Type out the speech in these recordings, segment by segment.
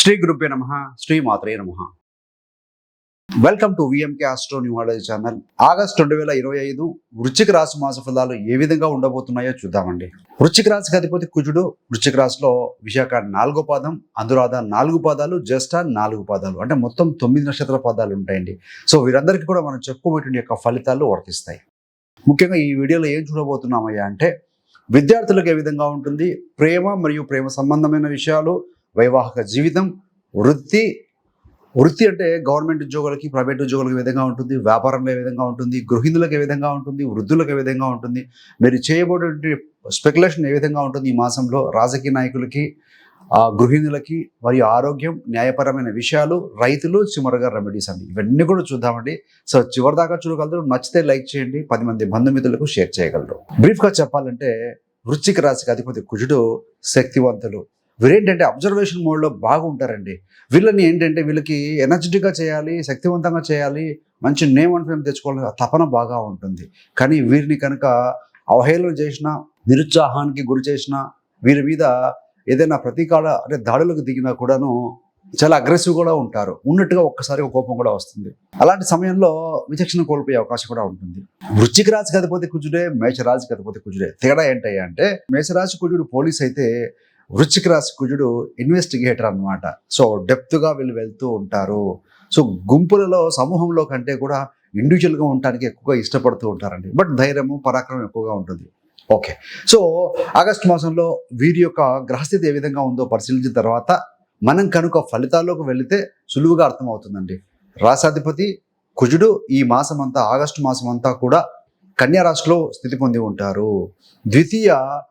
శ్రీ గురుభ్య నమ. శ్రీ మాత్రే నమ. Welcome to VMK astro numerology channel August రెండు వేల ఇరవై ఐదు వృశ్చిక రాశి మాస ఫలాలు ఏ విధంగా ఉండబోతున్నాయో చూద్దామండి. వృశ్చిక రాశికి అధిపతి కుజుడు. వృశ్చిక రాశిలో విశాఖ నాలుగో పాదం అనురాధ నాలుగు పాదాలు జ్యేష్ఠ నాలుగు పాదాలు. అంటే మొత్తం తొమ్మిది నక్షత్ర పాదాలు ఉంటాయండి. సో వీరందరికీ కూడా మనం చెప్పుకోబోయేటువంటి యొక్క ఫలితాలు వర్తిస్తాయి. ముఖ్యంగా ఈ వీడియోలో ఏం చూడబోతున్నామయ్యా అంటే విద్యార్థులకు ఏ విధంగా ఉంటుంది ప్రేమ మరియు ప్రేమ సంబంధమైన విషయాలు వైవాహిక జీవితం వృత్తి వృత్తి అంటే గవర్నమెంట్ ఉద్యోగులకి ప్రైవేట్ ఉద్యోగులకు ఏ విధంగా ఉంటుంది? వ్యాపారంలో ఏ విధంగా ఉంటుంది? గృహిణులకు ఏ విధంగా ఉంటుంది? వృద్ధులకు ఏ విధంగా ఉంటుంది? మీరు చేయబోయేటువంటి స్పెక్యులేషన్ ఏ విధంగా ఉంటుంది ఈ మాసంలో? రాజకీయ నాయకులకి ఆ గృహిణులకి మరియు ఆరోగ్యం న్యాయపరమైన విషయాలు రైతులు చివరగా రెమెడీస్ అండి. ఇవన్నీ కూడా చూద్దామండి. సో చివరి దాకా చూడగలరు. నచ్చితే లైక్ చేయండి. పది మంది బంధుమిత్రులకు షేర్ చేయగలరు. బ్రీఫ్గా చెప్పాలంటే వృశ్చిక రాశికి అధిపతి కుజుడు శక్తివంతులు వీరేంటంటే అబ్జర్వేషన్ మోడ్లో బాగుంటారండి. వీళ్ళని ఏంటంటే వీళ్ళకి ఎనర్జెటిక్గా చేయాలి శక్తివంతంగా చేయాలి మంచి నేమ్ అండ్ ఫేమ్ తెచ్చుకోవాలి తపన బాగా ఉంటుంది. కానీ వీరిని కనుక అవహేళన చేసిన నిరుత్సాహానికి గురి చేసిన వీరి మీద ఏదైనా ప్రతీకాల అంటే దాడులకు దిగినా కూడాను చాలా అగ్రెసివ్ కూడా ఉంటారు. ఉన్నట్టుగా ఒక్కసారి కోపం కూడా వస్తుంది. అలాంటి సమయంలో విచక్షణ కోల్పోయే అవకాశం కూడా ఉంటుంది. వృచ్చిక రాశికి అధిపతి కుజుడే మేషరాశికి అధిపతి కుజుడే. తేడా ఏంటయ్యా అంటే మేషరాశి కుజుడు పోలీస్ అయితే వృచ్చిక రాశి కుజుడు ఇన్వెస్టిగేటర్ అన్నమాట. సో డెప్త్గా వీళ్ళు వెళ్తూ ఉంటారు. సో గుంపులలో సమూహంలో కంటే కూడా ఇండివిజువల్గా ఉండటానికి ఎక్కువగా ఇష్టపడుతూ ఉంటారండి. బట్ ధైర్యము పరాక్రమం ఎక్కువగా ఉంటుంది. ఓకే. సో ఆగస్టు మాసంలో వీరి యొక్క గ్రహస్థితి ఏ విధంగా ఉందో పరిశీలించిన తర్వాత మనం కనుక ఫలితాల్లోకి వెళితే సులువుగా అర్థమవుతుందండి. రాసాధిపతి కుజుడు ఈ మాసం అంతా ఆగస్టు మాసం అంతా కూడా కన్యారాశిలో స్థితి పొంది ఉంటారు. ద్వితీయ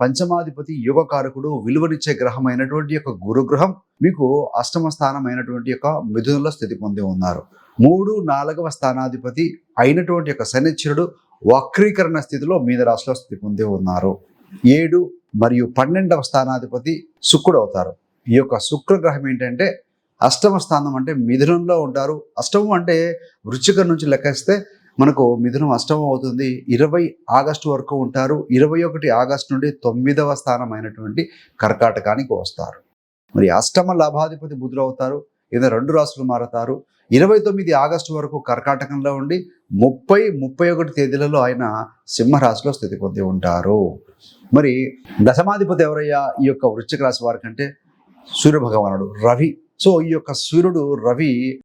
పంచమాధిపతి యోగకారకుడు విలువనిచ్చే గ్రహం అయినటువంటి యొక్క గురుగ్రహం మీకు అష్టమ స్థానం అయినటువంటి యొక్క మిథునంలో స్థితి పొంది ఉన్నారు. మూడు నాలుగవ స్థానాధిపతి అయినటువంటి యొక్క శనిశ్చరుడు వక్రీకరణ స్థితిలో మీద రాశిలో స్థితి పొంది ఉన్నారు. ఏడు మరియు పన్నెండవ స్థానాధిపతి శుక్రుడు అవుతారు. ఈ యొక్క శుక్రగ్రహం ఏంటంటే అష్టమ స్థానం అంటే మిథునంలో ఉంటారు. అష్టమం అంటే వృచ్చిక నుంచి లెక్కేస్తే మనకు మిథునం అష్టమం అవుతుంది. ఇరవై ఆగస్టు వరకు ఉంటారు. ఇరవై ఒకటి ఆగస్టు నుండి తొమ్మిదవ స్థానం అయినటువంటి కర్కాటకానికి వస్తారు. మరి అష్టమ లాభాధిపతి బుధులు అవుతారు. ఏదైనా రెండు రాసులు మారతారు. ఇరవై తొమ్మిది ఆగస్టు వరకు కర్కాటకంలో ఉండి ముప్పై ముప్పై ఒకటి తేదీలలో ఆయన సింహరాశిలో స్థితి పొంది ఉంటారు. మరి దశమాధిపతి ఎవరయ్యా? ఈ యొక్క వృశ్చిక రాశి వారికంటే సూర్య భగవానుడు రవి. సో ఈ యొక్క సూర్యుడు రవి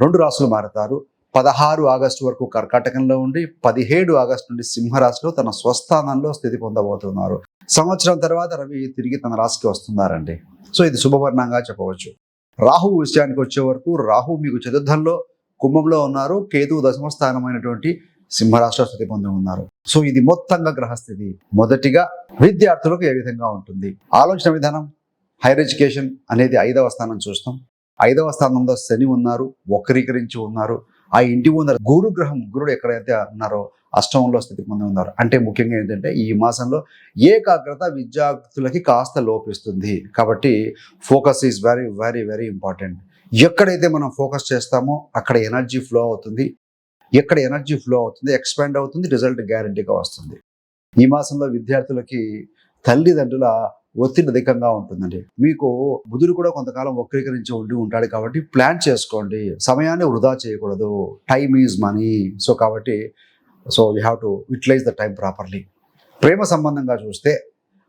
రెండు రాసులు మారతారు. పదహారు ఆగస్టు వరకు కర్కాటకంలో ఉండి పదిహేడు ఆగస్టు నుండి సింహరాశిలో తన స్వస్థానంలో స్థితి పొందబోతున్నారు. సంవత్సరం తర్వాత రవి తిరిగి తన రాశికి వస్తున్నారండి. సో ఇది శుభవర్ణంగా చెప్పవచ్చు. రాహు విషయానికి వచ్చే వరకు రాహు మీకు చతుర్థంలో కుంభంలో ఉన్నారు. కేతు దశమ స్థానమైనటువంటి సింహరాశిలో స్థితి పొంది ఉన్నారు. సో ఇది మొత్తంగా గ్రహస్థితి. మొదటిగా విద్యార్థులకు ఏ విధంగా ఉంటుంది? ఆలోచన విధానం హైయర్ ఎడ్యుకేషన్ అనేది ఐదవ స్థానం చూస్తాం. ఐదవ స్థానంలో శని ఉన్నారు వక్రీకరించి ఉన్నారు. ఆ ఇంటి ముందర గురు గ్రహం గురుడు ఎక్కడైతే ఉన్నారో అష్టమంలో స్థితి పొంది ఉన్నారు అంటే ముఖ్యంగా ఏంటంటే ఈ మాసంలో ఏకాగ్రత విద్యార్థులకి కాస్త లోపిస్తుంది. కాబట్టి focus is very very very important. ఎక్కడైతే మనం ఫోకస్ చేస్తామో అక్కడ ఎనర్జీ ఫ్లో అవుతుంది. ఎక్కడ ఎనర్జీ ఫ్లో అవుతుంది ఎక్స్పాండ్ అవుతుంది రిజల్ట్ గ్యారంటీగా వస్తుంది. ఈ మాసంలో విద్యార్థులకి తల్లిదండ్రుల ఒత్తిడి అధికంగా ఉంటుందండి. మీకు బుధుడు కూడా కొంతకాలం వక్రీకరించి ఉండి ఉంటాడు కాబట్టి ప్లాన్ చేసుకోండి. సమయాన్ని వృధా చేయకూడదు. టైమ్ ఈజ్ మనీ సో కాబట్టి so you have to utilise the time properly ప్రేమ సంబంధంగా చూస్తే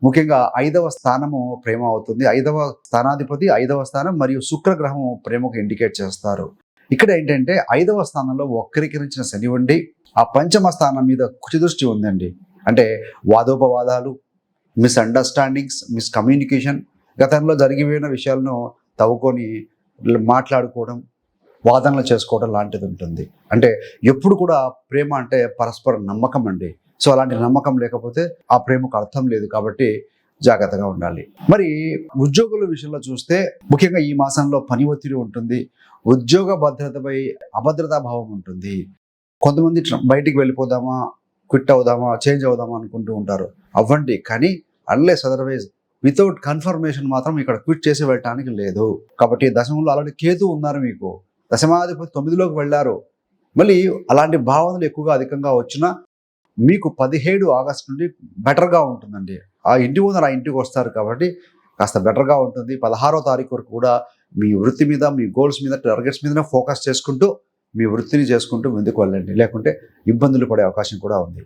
ముఖ్యంగా ఐదవ స్థానము ప్రేమ అవుతుంది. ఐదవ స్థానాధిపతి ఐదవ స్థానం మరియు శుక్రగ్రహము ప్రేమకు ఇండికేట్ చేస్తారు. ఇక్కడ ఏంటంటే ఐదవ స్థానంలో వక్రీకరించిన శని ఉండి ఆ పంచమ స్థానం మీద కుచిదృష్టి ఉందండి. అంటే వాదోపవాదాలు మిస్అండర్స్టాండింగ్స్ మిస్కమ్యూనికేషన్ గతంలో జరిగిపోయిన విషయాలను తవ్వుకొని మాట్లాడుకోవడం వాదనలు చేసుకోవడం లాంటిది ఉంటుంది. అంటే ఎప్పుడు కూడా ప్రేమ అంటే పరస్పర నమ్మకం అండి. సో అలాంటి నమ్మకం లేకపోతే ఆ ప్రేమకు అర్థం లేదు కాబట్టి జాగ్రత్తగా ఉండాలి. మరి ఉద్యోగుల విషయంలో చూస్తే ముఖ్యంగా ఈ మాసంలో పని ఒత్తిడి ఉంటుంది. ఉద్యోగ భద్రతపై అభద్రతా భావం ఉంటుంది. కొంతమంది బయటికి వెళ్ళిపోదామా? క్విట్ అవుదామా చేంజ్ అవుదామా అనుకుంటూ ఉంటారు. అవ్వండి కానీ అన్లెస్ అదర్వైజ్ వితౌట్ కన్ఫర్మేషన్ మాత్రం ఇక్కడ క్విట్ చేసి వెళ్ళటానికి లేదు. కాబట్టి దశమంలో ఆల్రెడీ కేతు ఉన్నారు మీకు. దశమాధిపతి తొమ్మిదిలోకి వెళ్ళారు. మళ్ళీ అలాంటి భావనలు ఎక్కువగా అధికంగా వచ్చినా మీకు పదిహేడు ఆగస్టు నుండి బెటర్గా ఉంటుందండి. ఆ ఇంటి ముందర ఆ ఇంటికి వస్తారు కాబట్టి కాస్త బెటర్గా ఉంటుంది. పదహారో తారీఖు వరకు కూడా మీ వృత్తి మీద మీ గోల్స్ మీద టార్గెట్స్ మీద ఫోకస్ చేసుకుంటూ మీ వృత్తిని చేసుకుంటూ ముందుకు వెళ్ళండి. లేకుంటే ఇబ్బందులు పడే అవకాశం కూడా ఉంది.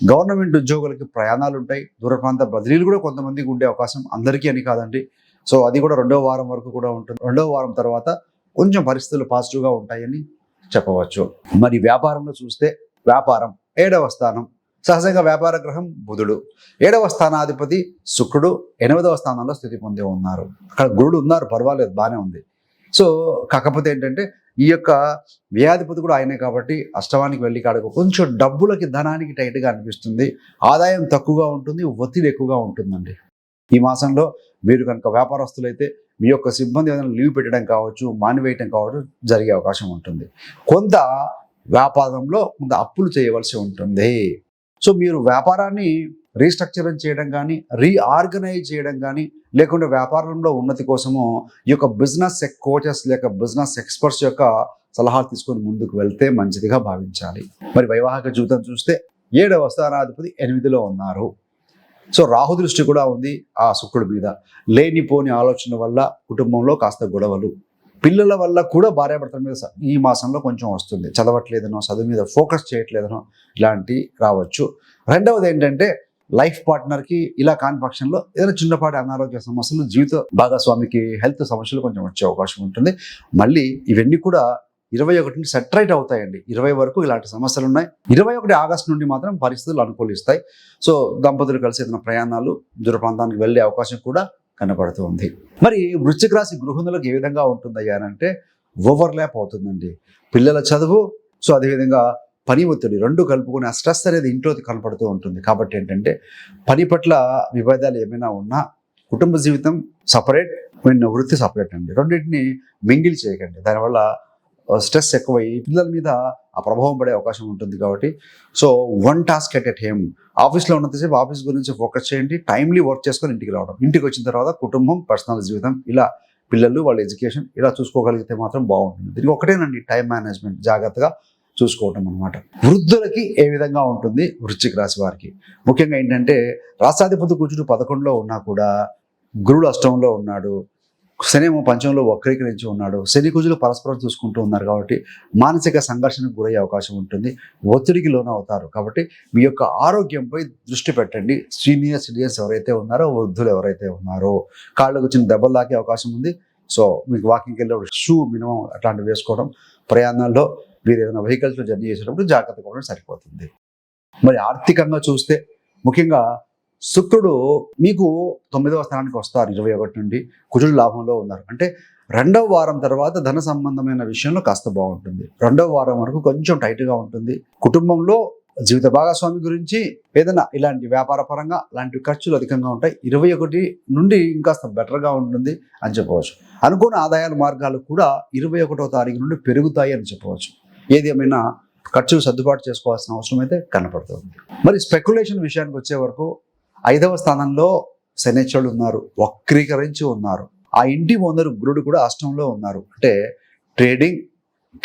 గవర్నమెంట్ ఉద్యోగులకి ప్రయాణాలు ఉంటాయి. దూర ప్రాంత బదిలీలు కూడా కొంతమందికి ఉండే అవకాశం అందరికీ అని కాదండి. సో అది కూడా రెండవ వారం వరకు కూడా ఉంటుంది. రెండవ వారం తర్వాత కొంచెం పరిస్థితులు పాజిటివ్గా ఉంటాయని చెప్పవచ్చు. మరి వ్యాపారంలో చూస్తే వ్యాపారం ఏడవ స్థానం. సహజంగా వ్యాపార గ్రహం బుధుడు. ఏడవ స్థానాధిపతి శుక్రుడు. ఎనిమిదవ స్థానంలో స్థితి పొంది ఉన్నారు. అక్కడ గురుడు ఉన్నారు. పర్వాలేదు. బాగానే ఉంది. సో కాకపోతే ఏంటంటే ఈ యొక్క వ్యాధిపతి కూడా ఆయనే కాబట్టి అష్టమానికి వెళ్ళి కాడకు కొంచెం డబ్బులకి ధనానికి టైట్గా అనిపిస్తుంది. ఆదాయం తక్కువగా ఉంటుంది ఒత్తిడి ఎక్కువగా ఉంటుందండి. ఈ మాసంలో మీరు కనుక వ్యాపారస్తులైతే మీ యొక్క సిబ్బంది ఏదైనా లీవ్ పెట్టడం కావచ్చు మానివేయటం కావచ్చు జరిగే అవకాశం ఉంటుంది. కొంత వ్యాపారంలో కొంత అప్పులు చేయవలసి ఉంటుంది. సో మీరు వ్యాపారాన్ని రీస్ట్రక్చరింగ్ చేయడం కానీ రీఆర్గనైజ్ చేయడం కానీ లేకుంటే వ్యాపారంలో ఉన్నతి కోసము ఈ యొక్క బిజినెస్ కోచెస్ లేక బిజినెస్ ఎక్స్పర్ట్స్ యొక్క సలహాలు తీసుకొని ముందుకు వెళ్తే మంచిదిగా భావించాలి. మరి వైవాహిక జీవితం చూస్తే ఏడవ స్థానాధిపతి ఎనిమిదిలో ఉన్నారు. సో రాహు దృష్టి కూడా ఉంది ఆ శుక్రుడి మీద. లేనిపోని ఆలోచన వల్ల కుటుంబంలో కాస్త గొడవలు. పిల్లల వల్ల కూడా భార్యాభర్తల మీద స- ఈ మాసంలో కొంచెం వస్తుంది. చదవట్లేదనో చదువు మీద ఫోకస్ చేయట్లేదనో ఇలాంటి రావచ్చు. రెండవది ఏంటంటే లైఫ్ పార్ట్నర్కి ఇలా కాని పక్షంలో ఏదైనా చిన్నపాటి అనారోగ్య సమస్యలు జీవిత భాగస్వామికి హెల్త్ సమస్యలు కొంచెం వచ్చే అవకాశం ఉంటుంది. మళ్ళీ ఇవన్నీ కూడా ఇరవై ఒకటి నుండి సెటరైట్ అవుతాయండి. ఇరవై వరకు ఇలాంటి సమస్యలు ఉన్నాయి. ఇరవై ఒకటి ఆగస్టు నుండి మాత్రం పరిస్థితులు అనుకూలిస్తాయి. సో దంపతులు కలిసి ఏదైనా ప్రయాణాలు దూర ప్రాంతానికి వెళ్ళే అవకాశం కూడా కనబడుతూ ఉంది. మరి వృశ్చిక రాశి గృహిణులకు ఏ విధంగా ఉంటుందయ్యా అని అంటే ఓవర్లాప్ అవుతుందండి. పిల్లల చదువు సో అదేవిధంగా పని ఒత్తిడి రెండు కలుపుకుని ఆ స్ట్రెస్ అనేది ఇంట్లో కనపడుతూ ఉంటుంది. కాబట్టి ఏంటంటే పని పట్ల విభేదాలు ఏమైనా ఉన్నా కుటుంబ జీవితం సపరేట్ వృత్తి సపరేట్ అండి. రెండింటిని మింగిల్ చేయకండి. దానివల్ల స్ట్రెస్ ఎక్కువయ్యి పిల్లల మీద ఆ ప్రభావం పడే అవకాశం ఉంటుంది కాబట్టి. So one task at at home ఆఫీస్లో ఉన్నంతసేపు ఆఫీస్ గురించి ఫోకస్ చేయండి. టైమ్లీ వర్క్ చేసుకొని ఇంటికి రావడం. ఇంటికి వచ్చిన తర్వాత కుటుంబం పర్సనల్ జీవితం ఇలా పిల్లలు వాళ్ళ ఎడ్యుకేషన్ ఇలా చూసుకోగలిగితే మాత్రం బాగుంటుంది. దీనికి ఒకటేనండి టైం మేనేజ్మెంట్. జాగ్రత్తగా చూసుకోవటం అనమాట వృద్ధులకి ఏ విధంగా ఉంటుంది? వృశ్చిక రాశి వారికి. ముఖ్యంగా ఏంటంటే రాష్ట్రాధిపతి కూర్చుని పదకొండులో ఉన్నా కూడా గురుడు అష్టంలో ఉన్నాడు శనేమో పంచంలో వక్రీకరించి ఉన్నాడు శని కుజులు పరస్పరం చూసుకుంటూ ఉన్నారు కాబట్టి మానసిక సంఘర్షణకు గురయ్యే అవకాశం ఉంటుంది ఒత్తిడికి లోనవుతారు కాబట్టి మీ యొక్క ఆరోగ్యంపై దృష్టి పెట్టండి. సీనియర్ సిటిజన్స్ ఎవరైతే ఉన్నారో వృద్ధులు ఎవరైతే ఉన్నారో కాళ్ళకు చిన్న దెబ్బలు తాకే అవకాశం ఉంది. సో మీకు వాకింగ్కి వెళ్ళే షూ మినిమం అట్లాంటివి వేసుకోవడం ప్రయాణాల్లో మీరు ఏదైనా వెహికల్స్లో జర్నీ చేసేటప్పుడు జాగ్రత్తగా ఉండడం సరిపోతుంది. మరి ఆర్థికంగా చూస్తే ముఖ్యంగా శుక్రుడు మీకు తొమ్మిదవ స్థానానికి వస్తారు ఇరవై ఒకటి నుండి. కుజుడు లాభంలో ఉన్నారు. అంటే రెండవ వారం తర్వాత ధన సంబంధమైన విషయంలో కాస్త బాగుంటుంది. రెండవ వారం వరకు కొంచెం టైట్గా ఉంటుంది. కుటుంబంలో జీవిత భాగస్వామి గురించి ఏదైనా ఇలాంటి వ్యాపార పరంగా అలాంటి ఖర్చులు అధికంగా ఉంటాయి. ఇరవై ఒకటి నుండి ఇంకాస్త బెటర్గా ఉంటుంది అని చెప్పవచ్చు. అనుకున్న ఆదాయాల మార్గాలు కూడా ఇరవై ఒకటో తారీఖు నుండి పెరుగుతాయి అని చెప్పవచ్చు. ఏది ఏమైనా ఖర్చులు సర్దుబాటు చేసుకోవాల్సిన అవసరం అయితే కనపడుతుంది మరి స్పెక్యులేషన్ విషయానికి వచ్చే వరకు ఐదవ స్థానంలో శనేశ్వరుడు ఉన్నారు వక్రీకరించి ఉన్నారు. ఆ ఇంటి ఓనరు గురుడు కూడా అష్టంలో ఉన్నారు. అంటే ట్రేడింగ్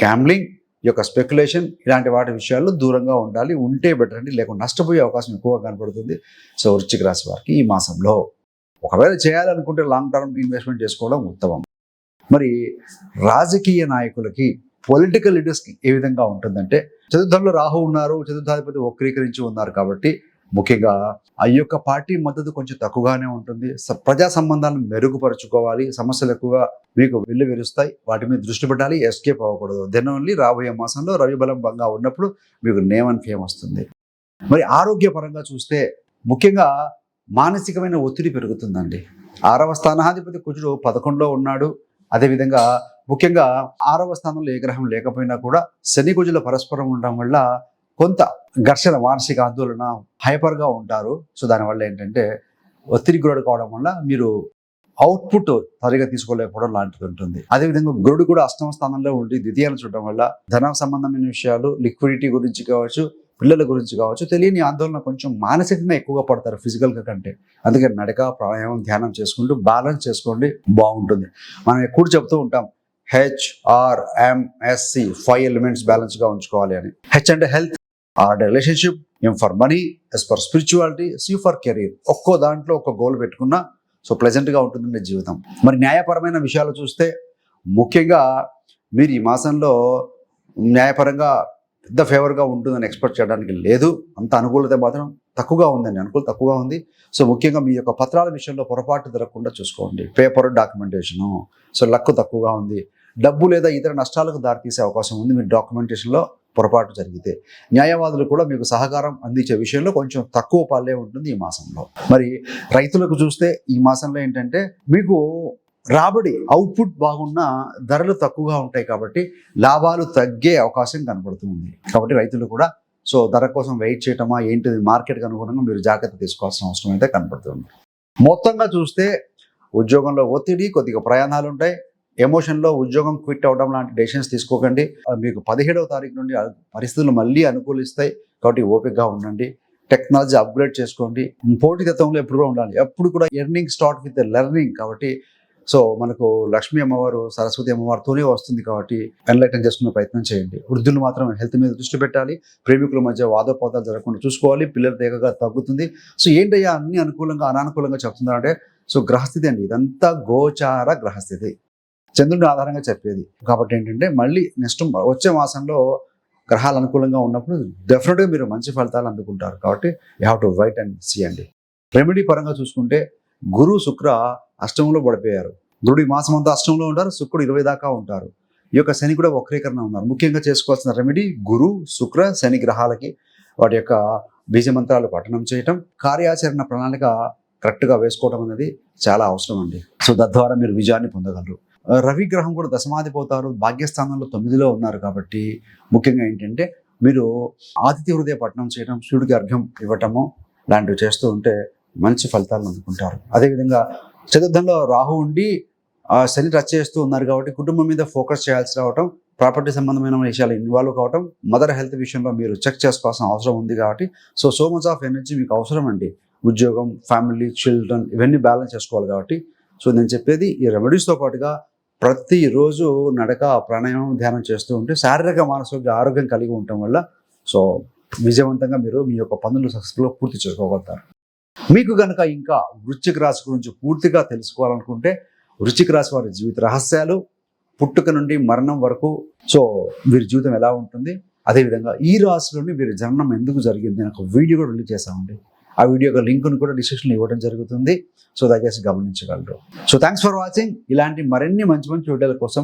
గ్యాంబ్లింగ్ యొక్క స్పెక్యులేషన్ ఇలాంటి వాటి విషయాల్లో దూరంగా ఉండాలి ఉంటే బెటర్ అండి. లేకుంటే నష్టపోయే అవకాశం ఎక్కువగా కనపడుతుంది. సో వృశ్చిక రాశి వారికి ఈ మాసంలో ఒకవేళ చేయాలనుకుంటే లాంగ్ టర్మ్ ఇన్వెస్ట్మెంట్ చేసుకోవడం ఉత్తమం. మరి రాజకీయ నాయకులకి పొలిటికల్ లీడర్స్కి ఏ విధంగా ఉంటుందంటే చతుర్థంలో రాహు ఉన్నారు చతుర్థాధిపతి వక్రీకరించి ఉన్నారు కాబట్టి ముఖ్యంగా ఆ యొక్క పార్టీ మద్దతు కొంచెం తక్కువగానే ఉంటుంది. స- ప్రజా సంబంధాలను మెరుగుపరుచుకోవాలి. సమస్యలు ఎక్కువగా మీకు వెళ్ళి విరుస్తాయి వాటి మీద దృష్టి పెట్టాలి. ఎస్కేప్ అవ్వకూడదు. దెన్ ఓన్లీ రాబోయే మాసంలో రవి బలం బంగా ఉన్నప్పుడు మీకు నేమ్ అండ్ ఫేమ్ వస్తుంది. మరి ఆరోగ్యపరంగా చూస్తే ముఖ్యంగా మానసికమైన ఒత్తిడి పెరుగుతుందండి. ఆరవ స్థానాధిపతి కుజుడు పదకొండులో ఉన్నాడు. అదేవిధంగా ముఖ్యంగా ఆరవ స్థానంలో ఏ గ్రహం లేకపోయినా కూడా శని గుజుల పరస్పరం ఉండడం వల్ల కొంత ఘర్షణ మానసిక ఆందోళన హైపర్గా ఉంటారు. సో దానివల్ల ఏంటంటే ఒత్తిడి గురుడు కావడం వల్ల మీరు అవుట్పుట్ సరిగా తీసుకోలేకపోవడం లాంటిది ఉంటుంది. అదేవిధంగా గురుడు కూడా అష్టమ స్థానంలో ఉండి ద్వితీయాలు చూడడం వల్ల ధన సంబంధమైన విషయాలు లిక్విడిటీ గురించి కావచ్చు పిల్లల గురించి కావచ్చు తెలియని ఆందోళన కొంచెం మానసికంగా ఎక్కువగా పడతారు ఫిజికల్గా కంటే. అందుకే నడక ప్రాణాయామం ధ్యానం చేసుకుంటూ బ్యాలెన్స్ చేసుకోండి బాగుంటుంది. మనం ఎప్పుడు చెప్తూ ఉంటాం హెచ్ ఆర్ ఫైవ్ ఎలిమెంట్స్ బ్యాలెన్స్గా ఉంచుకోవాలి అని. హెచ్ అంటే health R relationship M for money S for spirituality C for career ఒక్కో దాంట్లో ఒక గోల్ పెట్టుకున్నా సో ప్లెజెంట్గా ఉంటుందండి జీవితం. మరి న్యాయపరమైన విషయాలు చూస్తే ముఖ్యంగా మీరు ఈ మాసంలో న్యాయపరంగా పెద్ద ఫేవర్గా ఉంటుందని ఎక్స్పెక్ట్ చేయడానికి లేదు. అంత అనుకూలత మాత్రం తక్కువగా ఉందండి అనుకూలత తక్కువగా ఉంది. సో ముఖ్యంగా మీ యొక్క పత్రాల విషయంలో పొరపాటు జరగకుండా చూసుకోండి. Paper documentation. సో లక్కు తక్కువగా ఉంది. డబ్బు లేదా ఇతర నష్టాలకు దారితీసే అవకాశం ఉంది. మీ డాక్యుమెంటేషన్లో పొరపాటు జరిగితే. న్యాయవాదులు కూడా మీకు సహకారం అందించే విషయంలో కొంచెం తక్కువ పాలే ఉంటుంది ఈ మాసంలో. మరి రైతులకు చూస్తే ఈ మాసంలో ఏంటంటే మీకు రాబడి అవుట్పుట్ బాగున్నా ధరలు తక్కువగా ఉంటాయి కాబట్టి లాభాలు తగ్గే అవకాశం కనబడుతుంది కాబట్టి రైతులు కూడా సో ధర కోసం వెయిట్ చేయటమా ఏంటిది? మార్కెట్కి అనుగుణంగా మీరు జాగ్రత్త తీసుకోవాల్సిన అవసరం అయితే కనబడుతుంది మొత్తంగా చూస్తే ఉద్యోగంలో ఒత్తిడి కొద్దిగా ప్రయాణాలు ఉంటాయి. ఎమోషన్లో ఉద్యోగం క్విట్ అవ్వడం లాంటి డెసిషన్స్ తీసుకోకండి. మీకు పదిహేడవ తారీఖు నుండి పరిస్థితులు మళ్ళీ అనుకూలిస్తాయి. కాబట్టి ఓపికగా ఉండండి. టెక్నాలజీ అప్గ్రేడ్ చేసుకోండి. పోటీతత్వంలో ఎప్పుడు ఉండాలి. ఎప్పుడు కూడా ఎర్నింగ్ స్టార్ట్ విత్ లెర్నింగ్ కాబట్టి సో మనకు లక్ష్మీ అమ్మవారు సరస్వతి అమ్మవారితోనే వస్తుంది కాబట్టి ఎన్లైటన్ చేసుకునే ప్రయత్నం చేయండి. వృద్ధులు మాత్రం హెల్త్ మీద దృష్టి పెట్టాలి. ప్రేమికుల మధ్య వాదోపాదాలు జరగకుండా చూసుకోవాలి. పిల్లల తీగగా తగ్గుతుంది. సో ఏంటయ్యా అన్ని అనుకూలంగా అనానుకూలంగా చెప్తున్నారంటే సో గ్రహస్థితి అండి. ఇదంతా గోచార గ్రహస్థితి. చంద్రుడి ఆధారంగా చెప్పేది. కాబట్టి ఏంటంటే మళ్ళీ నెక్స్ట్ వచ్చే మాసంలో గ్రహాలు అనుకూలంగా ఉన్నప్పుడు డెఫినెట్గా మీరు మంచి ఫలితాలు అందుకుంటారు. కాబట్టి you have to wait and see అండి. రెమెడీ పరంగా చూసుకుంటే గురు శుక్ర అష్టమంలో పడిపోయారు. గురుడు ఈ మాసం అంతా అష్టంలో ఉంటారు శుక్రుడు ఇరవై దాకా ఉంటారు. ఈ యొక్క శని కూడా వక్రీకరణ ఉన్నారు. ముఖ్యంగా చేసుకోవాల్సిన రెమెడీ గురు శుక్ర శని గ్రహాలకి వాటి యొక్క బీజమంత్రాలు పఠనం చేయటం కార్యాచరణ ప్రణాళిక కరెక్ట్గా వేసుకోవడం అనేది చాలా అవసరం అండి. సో తద్వారా మీరు విజయాన్ని పొందగలరు. రవి గ్రహం కూడా దశమాధిపోతారు భాగ్యస్థానంలో తొమ్మిదిలో ఉన్నారు కాబట్టి ముఖ్యంగా ఏంటంటే మీరు ఆతిథ్య హృదయ పఠనం చేయడం సూర్యుడికి అర్ఘ్యం ఇవ్వటము లాంటివి చేస్తూ ఉంటే మంచి ఫలితాలను అందుకుంటారు. అదేవిధంగా చతుర్థంలో రాహు ఉండి శని రచ చేస్తూ ఉన్నారు కాబట్టి కుటుంబం మీద ఫోకస్ చేయాల్సి రావటం ప్రాపర్టీ సంబంధమైన విషయాలు ఇన్వాల్వ్ కావటం మదర్ హెల్త్ విషయంలో మీరు చెక్ చేసుకోవాల్సిన అవసరం ఉంది కాబట్టి so so much of energy మీకు అవసరం అండి. ఉద్యోగం ఫ్యామిలీ చిల్డ్రన్ ఇవన్నీ బ్యాలెన్స్ చేసుకోవాలి కాబట్టి. సో నేను చెప్పేది ఈ రెమెడీస్తో పాటుగా ప్రతిరోజు నడక ప్రాణాయామం ధ్యానం చేస్తూ ఉంటే శారీరక మానసిక ఆరోగ్యం కలిగి ఉండటం వల్ల సో విజయవంతంగా మీరు మీ యొక్క పనులు సక్సెస్ఫుల్గా పూర్తి చేసుకోగలుగుతారు. మీకు కనుక ఇంకా వృశ్చిక రాశి గురించి పూర్తిగా తెలుసుకోవాలనుకుంటే వృశ్చిక రాశి వారి జీవిత రహస్యాలు పుట్టుక నుండి మరణం వరకు సో వీరి జీవితం ఎలా ఉంటుంది? అదేవిధంగా ఈ రాశిలోని వీరి జననం ఎందుకు జరిగింది అని ఒక వీడియో కూడా రిలీజ్ చేశామండి. ఆ వీడియో యొక్క లింక్ను కూడా డిస్క్రిప్షన్లో ఇవ్వడం జరుగుతుంది. సో దయచేసి గమనించగలరు. సో థ్యాంక్స్ ఫర్ వాచింగ్ ఇలాంటి మరిన్ని మంచి మంచి వీడియోల కోసం